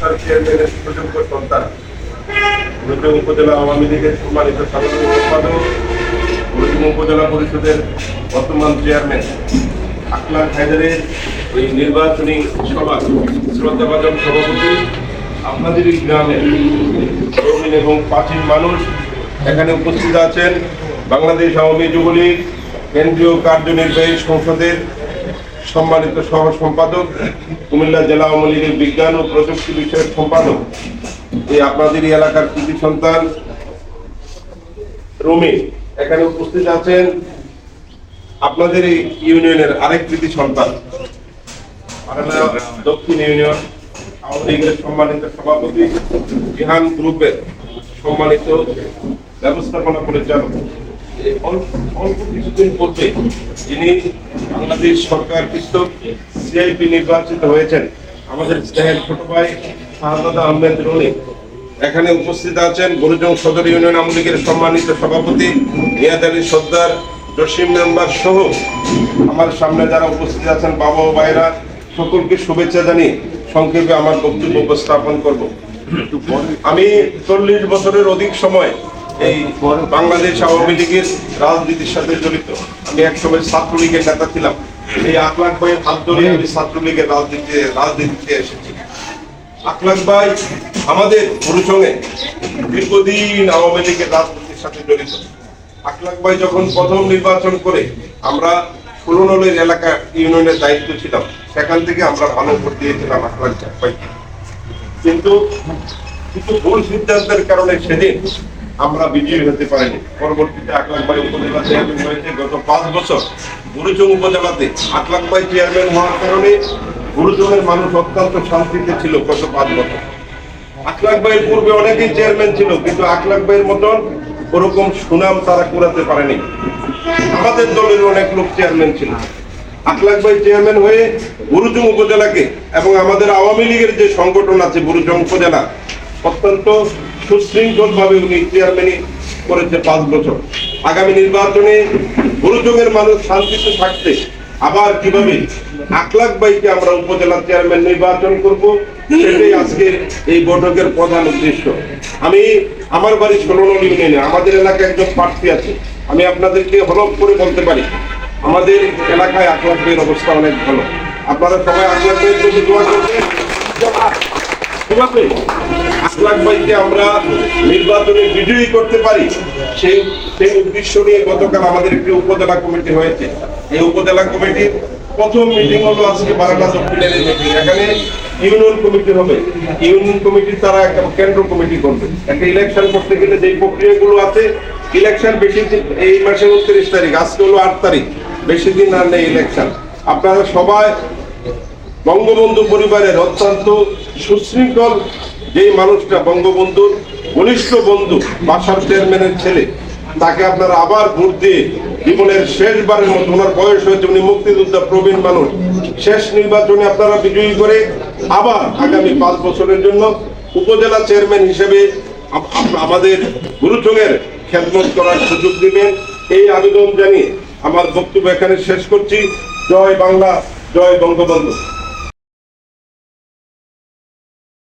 সংস্থার চেয়ারম্যানের সুযোগ্য সন্তান। উপজেলা আওয়ামী লীগের সম্মানিত সাধারণ সম্পাদক গুরুজং উপজেলা পরিষদের বর্তমান চেয়ারম্যান। আকলাক হায়দারের ওই নির্বাচনী সভা শ্রদ্ধাভাজন সভাপতি, আপনাদের এই গ্রামের প্রবীণ এবং প্রাচীন মানুষ এখানে উপস্থিত আছেন। বাংলাদেশ আওয়ামী যুবলীগ কেন্দ্রীয় কার্যনির্বাহী সংসদের সম্মানিত সহ সম্পাদক, কুমিল্লা জেলা আওয়ামী লীগের বিজ্ঞান ও প্রযুক্তি বিষয়ের সম্পাদক, এই আপনাদের এলাকার কৃতি সন্তান, রুমি। এখানে উপস্থিত আছেন আপনাদের এই ইউনিয়নের আরেক কৃতি সন্তান। দক্ষিণ ইউনিয়ন আওয়ামী লীগের সম্মানিত সভাপতি বিহান গ্রুপের সম্মানিত ব্যবস্থাপনা পরিচালক। অল্প কিছুদিন পূর্বে যিনি বাংলাদেশ সরকার কৃষক সিআইপি নির্বাচিত হয়েছেন, আমাদের স্নেহের ছোট ভাই শাহাদ আহমেদ রনি, এখানে উপস্থিত আছেন গুরুজং সদর ইউনিয়ন আওয়ামী লীগের সম্মানিত সভাপতি নিয়াদ আলী সর্দার, জসিম মেম্বার সহ আমার সামনে যারা উপস্থিত আছেন বাবা ও ভাইরা, সকলকে শুভেচ্ছা জানিয়ে সংক্ষেপে আমার বক্তব্য উপস্থাপন করব। আমি চল্লিশ বছরের অধিক সময় এই বাংলাদেশ আওয়ামী লীগের রাজনীতির সাথে জড়িত। আমি একসময় ছাত্রলীগের নেতা ছিলাম। এই আকলাক ভাইয়ের হাত ধরে আমি ছাত্রলীগের রাজনীতি রাজনীতিতে এসেছি। আকলাক ভাই আমাদের পুরুষঙ্গে দীর্ঘদিন আওয়ামী লীগের রাজনীতির সাথে জড়িত। আকলাক ভাই যখন প্রথম নির্বাচন করে, আমরা ষোলনলের এলাকা ইউনিয়নের দায়িত্ব ছিলাম। সেখান থেকে আমরা ভালো ভোট দিয়েছিলাম আকলাক ভাইকে। কিন্তু কিছু ভুল সিদ্ধান্তের কারণে সেদিন আমরা বিজয়ী হতে পারিনি। পরবর্তীতে আকলাক ভাই উপজেলা চেয়ারম্যান হয়েছে, গত পাঁচ বছর গুরুচং উপজেলাতে আকলাক ভাই চেয়ারম্যান হওয়ার কারণে গুরুচংয়ের মানুষ অত্যন্ত শান্তিতে ছিল গত পাঁচ বছর। আকলাক ভাইয়ের পূর্বে অনেকেই চেয়ারম্যান ছিল, কিন্তু আকলাক ভাইয়ের মতন ওরকম সুনাম তারা কুড়াতে পারেনি। আমাদের দলের অনেক লোক চেয়ারম্যান ছিল। আকলাক চেয়ারম্যান হয়ে বুরুজং উপজেলাকে এবং আমাদের আওয়ামী লীগের যে সংগঠন আছে বুরুজং উপজেলা, অত্যন্ত সুশৃঙ্খল ভাবে উনি চেয়ারম্যানই করেছে পাঁচ বছর। আগামী নির্বাচনে বুরুজংয়ের মানুষ শান্তিতে থাকতে আবার কীভাবে আকলাক ভাইকে আমরা উপজেলা চেয়ারম্যান নির্বাচন করব, সেটাই আজকে এই বৈঠকের প্রধান উদ্দেশ্য। আমি আমার বাড়ি ষোলনল ইউনিয়নে, আমাদের এলাকায় একজন প্রার্থী আছে। আমি আপনাদেরকে হলফ করে বলতে পারি, আমাদের এলাকায় ভাইয়ের অবস্থা অনেক ভালো। আপনারা সবাই ভাইয়ের জন্য কীভাবে আকলাক ভাইকে আমরা নির্বাচনে বিজয়ী করতে পারি, সেই সেই উদ্দেশ্য নিয়ে গতকাল আমাদের একটি উপজেলা কমিটি হয়েছে। এই উপজেলা কমিটির প্রথম মিটিং হলো আজকে বারানা দক্ষিণের মিটিং এখানে ইউনিয়ন কমিটি হবে। ইউনিয়ন কমিটি তারা একটা কেন্দ্র কমিটি করবে। একটা ইলেকশন করতে গেলে যে প্রক্রিয়াগুলো আছে ইলেকশন বেশি দিন, এই মাসের উনত্রিশ তারিখ, আজকে হলো আট তারিখ। বেশি দিন আর নেই ইলেকশন আপনারা সবাই বঙ্গবন্ধু পরিবারের অত্যন্ত সুশৃঙ্খল যেই মানুষটা বঙ্গবন্ধুর ঘনিষ্ঠ বন্ধু, বাসার চেয়ারম্যানের ছেলে, তাকে আপনারা আবার ভোট দিয়ে জীবনের শেষবারের মতো, ওনার বয়স হয়েছে, উনি মুক্তিযোদ্ধা প্রবীণ মানুষ, শেষ নির্বাচনে আপনারা বিজয়ী করে আবার আগামী পাঁচ বছরের জন্য উপজেলা চেয়ারম্যান হিসেবে আমাদের গুরুচঙের খেদমত করার সুযোগ দিবেন। এই আবেদন জানিয়ে আমার বক্তব্য এখানে শেষ করছি। জয় বাংলা, জয় বঙ্গবন্ধু।